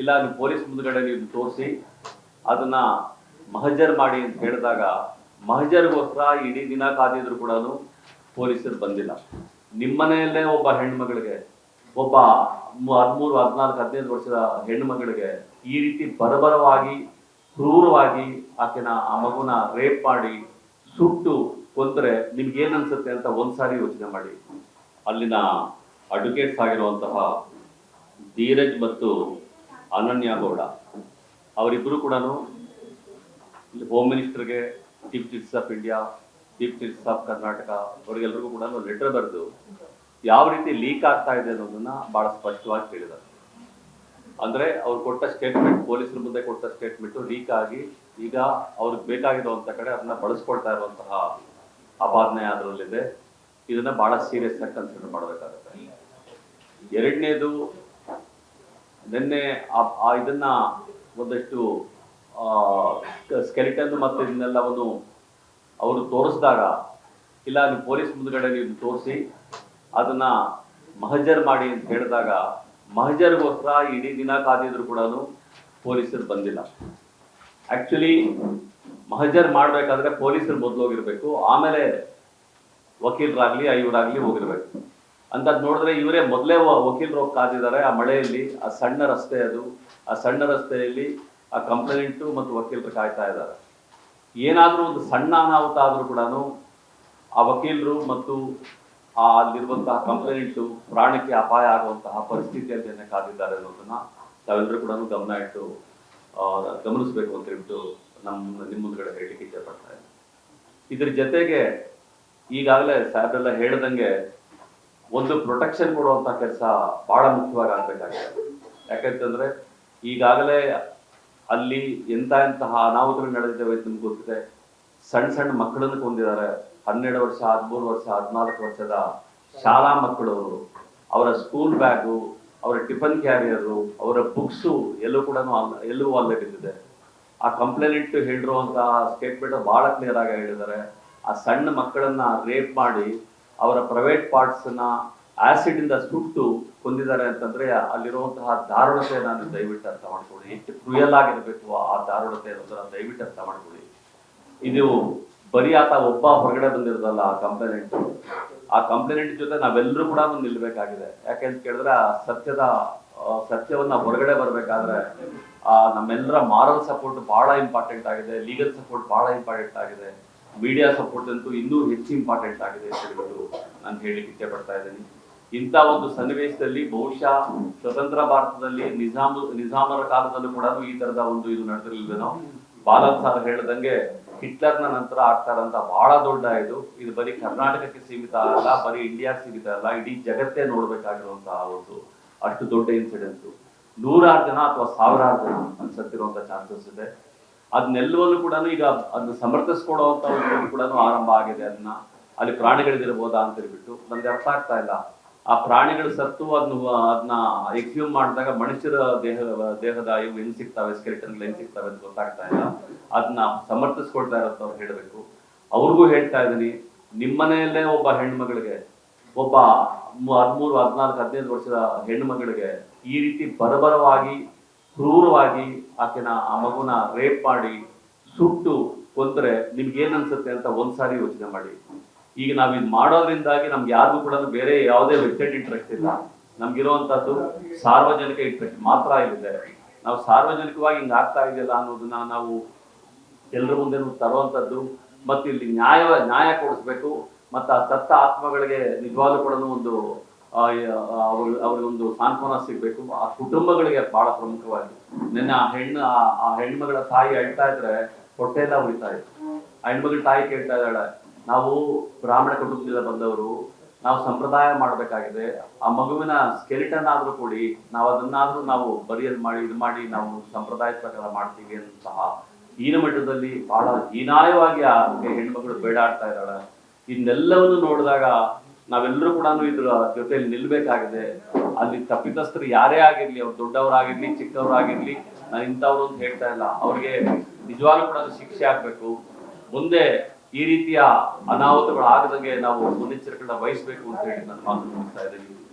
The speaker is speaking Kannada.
ಇಲ್ಲ ನೀವು ಪೊಲೀಸ್ ಮುಂದ್ಗಡೆ ನೀವು ತೋರಿಸಿ, ಅದನ್ನ ಮಹಜರ್ ಮಾಡಿ ಅಂತ ಹೇಳಿದಾಗ ಮಹಜರ್ಗೋಸ್ಕರ ಇಡೀ ದಿನ ಕಾದಿದ್ರು ಕೂಡ ಪೊಲೀಸರು ಬಂದಿಲ್ಲ. ನಿಮ್ಮನೆಯಲ್ಲೇ ಒಬ್ಬ ಹೆಣ್ಮಗಳಿಗೆ, ಒಬ್ಬ ಹದಿಮೂರು, ಹದಿನಾಲ್ಕು, ಹದಿನೈದು ವರ್ಷದ ಹೆಣ್ಮಗಳಿಗೆ ಈ ರೀತಿ ಬರಬರವಾಗಿ, ಕ್ರೂರವಾಗಿ ಆಕೆನ, ಆ ಮಗುನ ರೇಪ್ ಮಾಡಿ, ಸುಟ್ಟು ಕೊಂದ್ರೆ ನಿಮ್ಗೆ ಏನ್ ಅನ್ಸುತ್ತೆ ಅಂತ ಒಂದ್ಸಾರಿ ಯೋಚನೆ ಮಾಡಿ. ಅಲ್ಲಿನ ಅಡ್ವೊಕೇಟ್ಸ್ ಆಗಿರುವಂತಹ ಧೀರಜ್ ಮತ್ತು ಅನನ್ಯ ಗೌಡ. ಅವರಿಬ್ಬರು ಕೂಡ home ಮಿನಿಸ್ಟರ್ಗೆ chief justice of India chief justice of Karnataka ಅವರಿಗೆಲ್ಲರಿಗೂ ಕೂಡ ಲೆಟರ್ ಬರೆದು ಯಾವ ರೀತಿ ಲೀಕ್ ಆಗ್ತಾ ಇದೆ ಅನ್ನೋದನ್ನ ಬಹಳ ಸ್ಪಷ್ಟವಾಗಿ ಹೇಳಿದ್ದಾರೆ. ಅಂದ್ರೆ ಅವ್ರು ಕೊಟ್ಟ ಸ್ಟೇಟ್ಮೆಂಟ್ ಪೊಲೀಸರ ಮುಂದೆ ಕೊಟ್ಟ ಸ್ಟೇಟ್ಮೆಂಟ್ ಲೀಕ್ ಆಗಿ ಈಗ ಅವ್ರಿಗೆ ಬೇಕಾಗಿರುವಂತ ಕಡೆ ಅದನ್ನ ಬಳಸ್ಕೊಳ್ತಾ ಇರುವಂತಹ ಅಪಾದನೆ ಅದರಲ್ಲಿದೆ ಇದನ್ನ ಬಹಳ ಸೀರಿಯಸ್ ಆಗಿ ಕನ್ಸಿಡರ್ ಮಾಡಬೇಕಾಗುತ್ತೆ. ಎರಡನೇದು ನಿನ್ನೆ ಇದನ್ನ ಒಂದಷ್ಟು ಸ್ಕೆಲಿಟನ್ ಮತ್ತು ಇದನ್ನೆಲ್ಲವನ್ನು ಅವರು ತೋರಿಸಿದಾಗ, ಇಲ್ಲ ನೀವು ಪೊಲೀಸ್ ಮುಂದ್ಗಡೆ ನೀವು ತೋರಿಸಿ, ಅದನ್ನ ಮಹಜರ್ ಮಾಡಿ ಅಂತ ಹೇಳಿದಾಗ, ಮಹಜರ್ಗೋಸ್ಕರ ಇಡೀ ದಿನ ಕಾದಿದ್ರು ಕೂಡ ಪೊಲೀಸರು ಬಂದಿಲ್ಲ. ಆಕ್ಚುಲಿ ಮಹಜರ್ ಮಾಡ್ಬೇಕಾದ್ರೆ ಪೊಲೀಸರು ಮೊದಲು ಹೋಗಿರ್ಬೇಕು, ಆಮೇಲೆ ವಕೀಲರಾಗ್ಲಿ, ಐವರಾಗ್ಲಿ ಹೋಗಿರ್ಬೇಕು. ಅಂತ ನೋಡಿದ್ರೆ ಇವರೇ ಮೊದಲೇ ವಕೀಲರು ಕಾದಿದ್ದಾರೆ. ಆ ಮಳೆಯಲ್ಲಿ, ಆ ಸಣ್ಣ ರಸ್ತೆ ಅದು. ಆ ಸಣ್ಣ ರಸ್ತೆಯಲ್ಲಿ ಆ ಕಂಪ್ಲೇಂಟು ಮತ್ತು ವಕೀಲರು ಕಾಯ್ತಾ ಇದ್ದಾರೆ. ಏನಾದರೂ ಒಂದು ಸಣ್ಣ ಅನಾಹುತ ಆದ್ರೂ ಕೂಡ ಆ ವಕೀಲರು ಮತ್ತು ಆ ಅಲ್ಲಿರುವಂತಹ ಕಂಪ್ಲೇಂಟು ಪ್ರಾಣಕ್ಕೆ ಅಪಾಯ ಆಗುವಂತಹ ಪರಿಸ್ಥಿತಿಯಲ್ಲಿ ಕಾದಿದ್ದಾರೆ ಅನ್ನೋದನ್ನ ತಾವೆಲ್ಲರೂ ಕೂಡ ಗಮನ ಇಟ್ಟು ಗಮನಿಸಬೇಕು ಅಂತ ಹೇಳ್ಬಿಟ್ಟು ನಮ್ಮ ನಿಮ್ಮ ಮುಂದ್ಗಡೆ ಹೇಳಲಿಕ್ಕೆ ಇಷ್ಟಪಡ್ತಾ ಪಡ್ತಾ ಇದ್ದೀನಿ. ಇದ್ರ ಜೊತೆಗೆ ಈಗಾಗಲೇ ಸಾಹೇಬ್ರೆಲ್ಲ ಹೇಳ್ದಂಗೆ ಒಂದು ಪ್ರೊಟೆಕ್ಷನ್ ಕೊಡುವಂತ ಕೆಲಸ ಬಹಳ ಮುಖ್ಯವಾಗಿ ಆಗ್ಬೇಕಾಗಿದೆ. ಯಾಕಂತಂದ್ರೆ ಈಗಾಗಲೇ ಅಲ್ಲಿ ಎಂತ ಎಂತಹ ಅನಾಹುತಗಳು ನಡೆದಿದ್ದಾವೆ ಅಂತ ನಿಮ್ಗೆ ಗೊತ್ತಿದೆ. ಸಣ್ಣ ಸಣ್ಣ ಮಕ್ಕಳನ್ನು ಕೊಂದಿದ್ದಾರೆ. ಹನ್ನೆರಡು ವರ್ಷ, ಹದಿಮೂರು ವರ್ಷ, ಹದಿನಾಲ್ಕು ವರ್ಷದ ಶಾಲಾ ಮಕ್ಕಳು ಅವರ ಸ್ಕೂಲ್ ಬ್ಯಾಗು ಅವರ ಟಿಫನ್ ಕ್ಯಾರಿಯರು ಅವರ ಬುಕ್ಸು ಎಲ್ಲೂ ಕೂಡ ಎಲ್ಲೂ ಅಲ್ಲೇ ಬಿದ್ದಿದೆ. ಆ ಕಂಪ್ಲೇಂಟ್ ಹೇಳಿರುವಂತಹ ಸ್ಟೇಟ್ಮೆಂಟ್ ಬಹಳ ಕ್ಲಿಯರ್ ಆಗಿ ಹೇಳಿದ್ದಾರೆ. ಆ ಸಣ್ಣ ಮಕ್ಕಳನ್ನ ರೇಪ್ ಮಾಡಿ ಅವರ ಪ್ರೈವೇಟ್ ಪಾರ್ಟ್ಸ್ನ ಆಸಿಡ್ ಇಂದ ಸುಟ್ಟು ಕೊಂದಿದ್ದಾರೆ ಅಂತಂದ್ರೆ ಅಲ್ಲಿರುವಂತಹ ದಾರುಣತೆ ನಾನು ದಯವಿಟ್ಟು ಅರ್ಥ ಮಾಡ್ಕೊಳ್ಳಿ. ಎಷ್ಟು ಕ್ರೂಯಲ್ ಆಗಿರಬೇಕು ಆ ದಾರುಣತೆ ಅನ್ನೋದನ್ನ ದಯವಿಟ್ಟು ಅರ್ಥ ಮಾಡ್ಕೊಳ್ಳಿ. ಇದು ಬರೀ ಆತ ಒಬ್ಬ ಹೊರಗಡೆ ಬಂದಿರೋದಲ್ಲ ಆ ಕಂಪ್ಲೇಂಟ್ ಆ ಕಂಪ್ಲೇಂಟ್ ಜೊತೆ ನಾವೆಲ್ಲರೂ ಕೂಡ ನಿಲ್ಬೇಕಾಗಿದೆ. ಯಾಕೆಂತ ಕೇಳಿದ್ರೆ ಆ ಸತ್ಯದ ಸತ್ಯವನ್ನ ಹೊರಗಡೆ ಬರ್ಬೇಕಾದ್ರೆ ಆ ನಮ್ಮೆಲ್ಲರ ಮಾರಲ್ ಸಪೋರ್ಟ್ ಬಹಳ ಇಂಪಾರ್ಟೆಂಟ್ ಆಗಿದೆ. ಲೀಗಲ್ ಸಪೋರ್ಟ್ ಬಹಳ ಇಂಪಾರ್ಟೆಂಟ್ ಆಗಿದೆ. ಮೀಡಿಯಾ ಸಪೋರ್ಟ್ ಅಂತೂ ಇನ್ನೂ ಹೆಚ್ಚು ಇಂಪಾರ್ಟೆಂಟ್ ಆಗಿದೆ ಅಂತ ಹೇಳ್ಬಿಟ್ಟು ನಾನು ಹೇಳಿಕ್ಕೆ ಇಚ್ಛೆ ಪಡ್ತಾ ಇದ್ದೀನಿ. ಇಂಥ ಒಂದು ಸನ್ನಿವೇಶದಲ್ಲಿ ಬಹುಶಃ ಸ್ವತಂತ್ರ ಭಾರತದಲ್ಲಿ ನಿಜಾಮ, ನಿಜಾಮರ ಕಾಲದಲ್ಲೂ ಕೂಡ ಈ ತರದ ಒಂದು ಇದು ನಡೆದಿರ್ಲಿಲ್ವೇನೋ? ಬಾಲನ್ ಸರ್ ಹೇಳ್ದಂಗೆ ಹಿಟ್ಲರ್ನ ನಂತರ ಆಗ್ತಾರಂತ ಬಹಳ ದೊಡ್ಡ ಇದು. ಇದು ಬರೀ ಕರ್ನಾಟಕಕ್ಕೆ ಸೀಮಿತ ಅಲ್ಲ, ಬರೀ ಇಂಡಿಯಾ ಸೀಮಿತ ಅಲ್ಲ, ಇಡೀ ಜಗತ್ತೇ ನೋಡ್ಬೇಕಾಗಿರುವಂತಹ ಒಂದು ಅಷ್ಟು ದೊಡ್ಡ ಇನ್ಸಿಡೆಂಟ್ ನೂರಾರು ಜನ ಅಥವಾ ಸಾವಿರಾರು ಜನ ಅನ್ಸತ್ತಿರುವಂತ ಚಾನ್ಸಸ್ ಇದೆ. ಅದನ್ನೆಲ್ಲವನ್ನೂ ಕೂಡ ಈಗ ಅದನ್ನ ಸಮರ್ಥಿಸ್ಕೊಡುವಂತ ಕೂಡ ಆರಂಭ ಆಗಿದೆ. ಅದನ್ನ ಅಲ್ಲಿ ಪ್ರಾಣಿಗಳಿದಿರ್ಬೋದಾ ಅಂತ ಹೇಳ್ಬಿಟ್ಟು ನನ್ಗೆ ಅರ್ಥ ಆಗ್ತಾ ಇಲ್ಲ. ಆ ಪ್ರಾಣಿಗಳು ಸತ್ತು ಅದನ್ನ ಅದನ್ನ ಎಕ್ಸ್ಯೂಮ್ ಮಾಡಿದಾಗ ಮನುಷ್ಯರ ದೇಹ ದೇಹದ ಇವು ಹೆಂಗ್ ಸಿಗ್ತಾವೆ ಸ್ಕೆಲಿಟನ್ ಹೆಂಗ್ ಸಿಗ್ತಾವೆ ಅಂತ ಗೊತ್ತಾಗ್ತಾ ಇಲ್ಲ. ಅದನ್ನ ಸಮರ್ಥಿಸ್ಕೊಳ್ತಾ ಅವ್ರು ಹೇಳ್ಬೇಕು. ಅವ್ರಿಗೂ ಹೇಳ್ತಾ ಇದ್ದೀನಿ, ನಿಮ್ಮನೆಯಲ್ಲೇ ಒಬ್ಬ ಹೆಣ್ಮಗಳಿಗೆ ಒಬ್ಬ ಹದಿಮೂರು, ಹದಿನಾಲ್ಕು, ಹದಿನೈದು ವರ್ಷದ ಹೆಣ್ಮಗಳಿಗೆ ಈ ರೀತಿ ಬರಬರವಾಗಿ ಕ್ರೂರವಾಗಿ ಆಕೆನ ಆ ಮಗುನ ರೇಪ್ ಮಾಡಿ, ಸುಟ್ಟು ಕೊಂದ್ರೆ ನಿಮ್ಗೆ ಏನ್ ಅನ್ಸುತ್ತೆ ಅಂತ ಒಂದ್ಸಾರಿ ಯೋಚನೆ ಮಾಡಿ. ಈಗ ನಾವ್ ಇದು ಮಾಡೋದ್ರಿಂದಾಗಿ ನಮ್ಗೆ ಯಾರಿಗೂ ಕೂಡ ಬೇರೆ ಯಾವುದೇ ವೆಬ್ಸೈಟ್ ಇಂಟ್ರೆಸ್ಟ್ ಇಲ್ಲ. ನಮ್ಗಿರುವಂತದ್ದು ಸಾರ್ವಜನಿಕ ಇಂಟ್ರೆಸ್ಟ್ ಮಾತ್ರ ಇದೆ ನಾವು ಸಾರ್ವಜನಿಕವಾಗಿ ಹಿಂಗ್ ಆಗ್ತಾ ಇದೆಯಲ್ಲ ಅನ್ನೋದನ್ನ ನಾವು ಎಲ್ಲರ ಮುಂದೆ ತರುವಂತದ್ದು ಮತ್ತು ಇಲ್ಲಿ ನ್ಯಾಯ ನ್ಯಾಯ ಕೊಡಿಸ್ಬೇಕು, ಮತ್ತು ಆ ಸತ್ತ ಆತ್ಮಗಳಿಗೆ ನಿಜವಾಗ್ಲೂ ಕೂಡ ಒಂದು ಅವ್ರ- ಅವ್ರಿಗೊಂದು ಸಾಂತ್ವನ ಸಿಗ್ಬೇಕು. ಆ ಕುಟುಂಬಗಳಿಗೆ ಬಹಳ ಪ್ರಮುಖವಾಗಿ. ನಿನ್ನೆ ಆ ಹೆಣ್ಣು, ಆ- ಹೆಣ್ಮಗಳ ತಾಯಿ ಅಳ್ತಾ ಇದ್ರೆ ಹೊಟ್ಟೆ ಎಲ್ಲ ಉಳಿತಾ ಇತ್ತು. ಆ ಹೆಣ್ಮಗಳ ತಾಯಿ ಕೇಳ್ತಾ ಇದ್ದಾಳೆ, ನಾವು ಬ್ರಾಹ್ಮಣ ಕುಟುಂಬದಿಂದ ಬಂದವರು, ನಾವು ಸಂಪ್ರದಾಯ ಮಾಡಬೇಕಾಗಿದೆ. ಆ ಮಗುವಿನ ಸ್ಕೆಲಿಟನ್ ಆದ್ರೂ ಕೊಡಿ ನಾವು ಅದನ್ನಾದ್ರೂ ನಾವು ಬರಿಯಲ್ ಮಾಡಿ, ಇದು ಮಾಡಿ ನಾವು ಸಂಪ್ರದಾಯದ ಪ್ರಕಾರ ಮಾಡ್ತೀವಿ ಅಂತಹ ಈನ ಮಟ್ಟದಲ್ಲಿ ಬಹಳ ಹೀನಾಯವಾಗಿ ಆ ಹೆಣ್ಮಗಳು ಬೇಡಾಡ್ತಾ ಇದ್ದಾಳೆ. ಇನ್ನೆಲ್ಲವನ್ನು ನೋಡಿದಾಗ ನಾವೆಲ್ಲರೂ ಕೂಡ ಇದ್ರ ಜೊತೆಯಲ್ಲಿ ನಿಲ್ಬೇಕಾಗಿದೆ. ಅಲ್ಲಿ ತಪ್ಪಿತಸ್ಥರು ಯಾರೇ ಆಗಿರ್ಲಿ, ಅವ್ರು ದೊಡ್ಡವರಾಗಿರ್ಲಿ, ಚಿಕ್ಕವರಾಗಿರ್ಲಿ, ನಾನು ಇಂಥವ್ರು ಅಂತ ಹೇಳ್ತಾ ಇಲ್ಲ. ಅವ್ರಿಗೆ ನಿಜವಾಗ್ಲೂ ಕೂಡ ಅದು ಶಿಕ್ಷೆ ಆಗ್ಬೇಕು. ಮುಂದೆ ಈ ರೀತಿಯ ಅನಾಹುತಗಳು ಆಗದಂಗೆ ನಾವು ಮುನ್ನೆಚ್ಚರಿಕೆಗಳನ್ನ ವಹಿಸ್ಬೇಕು ಅಂತ ಹೇಳಿ ನಾನು ಮಾತು ಇದ್ದೀನಿ.